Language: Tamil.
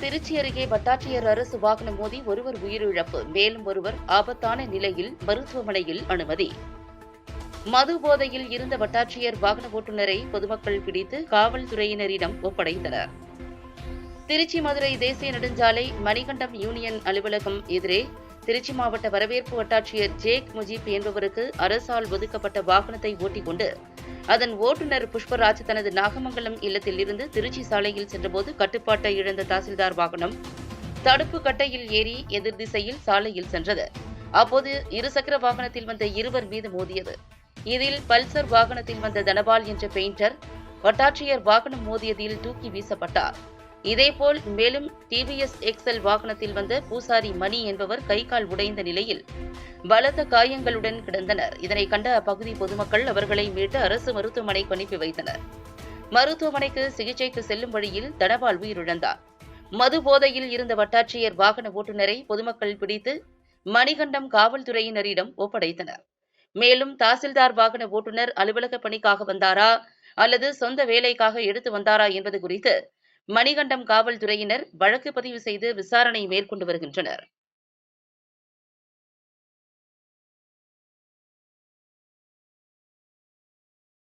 திருச்சி அருகே வட்டாட்சியர் அரசு வாகனம் மோதி ஒருவர் உயிரிழப்பு. மேலும் ஒருவர் ஆபத்தான நிலையில் மருத்துவமனையில் அனுமதி. மது போதையில் இருந்த வட்டாட்சியர் வாகன ஓட்டுநரை பொதுமக்கள் பிடித்து காவல்துறையினரிடம் ஒப்படைத்தனர். திருச்சி மதுரை தேசிய நெடுஞ்சாலை மணிகண்டம் யூனியன் அலுவலகம் எதிரே திருச்சி மாவட்ட வரவேற்பு வட்டாட்சியர் ஜேக் முஜீப் என்பவருக்கு அரசால் ஒதுக்கப்பட்ட வாகனத்தை ஓட்டிக்கொண்டு அதன் ஓட்டுநர் புஷ்பராஜ் தனது நாகமங்கலம் இல்லத்தில் இருந்து திருச்சி சாலையில் சென்றபோது கட்டுப்பாட்டை இழந்த தாசில்தார் வாகனம் தடுப்பு கட்டையில் ஏறி எதிர் திசையில் சாலையில் சென்றது. அப்போது இருசக்கர வாகனத்தில் வந்த இருவர் மீது மோதியது. இதில் பல்சர் வாகனத்தில் வந்த தனபால் என்ற பெயிண்டர் வட்டாட்சியர் வாகனம் மோதியதில் தூக்கி வீசப்பட்டார். இதேபோல் மேலும் டிவிஎஸ் எக்ஸல் வாகனத்தில் வந்த பூசாரி மணி என்பவர் கை கால் உடைந்த நிலையில் பலத்த காயங்களுடன் கிடந்தனர். இதனை கண்ட அப்பகுதி பொதுமக்கள் அவர்களை மீட்டு அரசு மருத்துவமனைக்கு அனுப்பி வைத்தனர். மருத்துவமனைக்கு சிகிச்சைக்கு செல்லும் வழியில் தனபால் உயிரிழந்தார். மது போதையில் இருந்த வட்டாட்சியர் வாகன ஓட்டுநரை பொதுமக்கள் பிடித்து மணிகண்டம் காவல்துறையினரிடம் ஒப்படைத்தனர். மேலும் தாசில்தார் வாகன ஓட்டுநர் அலுவலக பணிக்காக வந்தாரா அல்லது சொந்த வேலைக்காக எடுத்து வந்தாரா என்பது குறித்து மணிகண்டம் காவல்துறையினர் வழக்கு பதிவு செய்து விசாரணை மேற்கொண்டு வருகின்றனர்.